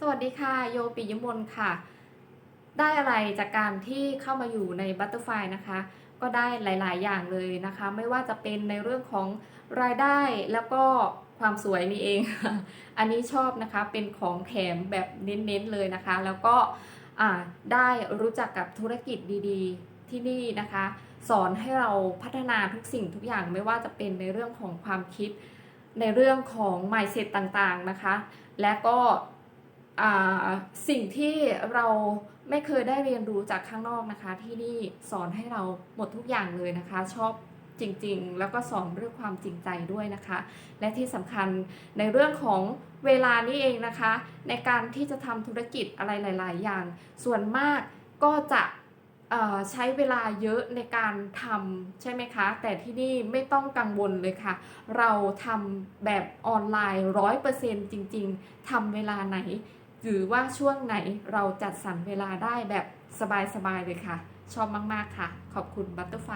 สวัสดีค่ะ โยปิยมนค่ะ ได้อะไรจากการที่เข้ามาอยู่ในบัตเตอร์ไฟนะคะ ก็ได้หลาย ๆ อย่างเลยนะคะ ไม่ว่าจะเป็นในเรื่องของรายได้แล้วก็ความสวยนี่เอง อันนี้ชอบนะคะเป็นของแถมแบบเน้น ๆ เลยนะคะ แล้วก็ได้รู้จักกับธุรกิจดีๆที่นี่นะคะ สอนให้เราพัฒนาทุกสิ่งทุกอย่างไม่ว่าจะเป็นในเรื่องของความคิด ในเรื่องของ mindset ต่าง ๆ นะคะ และก็ สิ่งที่เราไม่เคยได้เรียนรู้จากข้างนอกนะคะ ที่นี่สอนให้เราหมดทุกอย่างเลยนะคะ ชอบจริงๆ แล้วก็สอนเรื่องความจริงใจด้วยนะคะ และที่สำคัญในเรื่องของเวลานี่เองนะคะ ในการที่จะทำธุรกิจอะไรหลาย ๆ อย่าง ส่วนมากก็จะใช้เวลาเยอะในการทำใช่ไหมคะ แต่ที่นี่ไม่ต้องกังวลเลยค่ะ เราทำแบบออนไลน์ร้อยเปอร์เซ็นต์จริง ๆทำเวลาไหน หรือว่าช่วงไหนเราจัดสรรเวลาได้แบบสบายๆเลยค่ะ ชอบมาก ๆ ค่ะ ขอบคุณบัตเตอร์ไฟ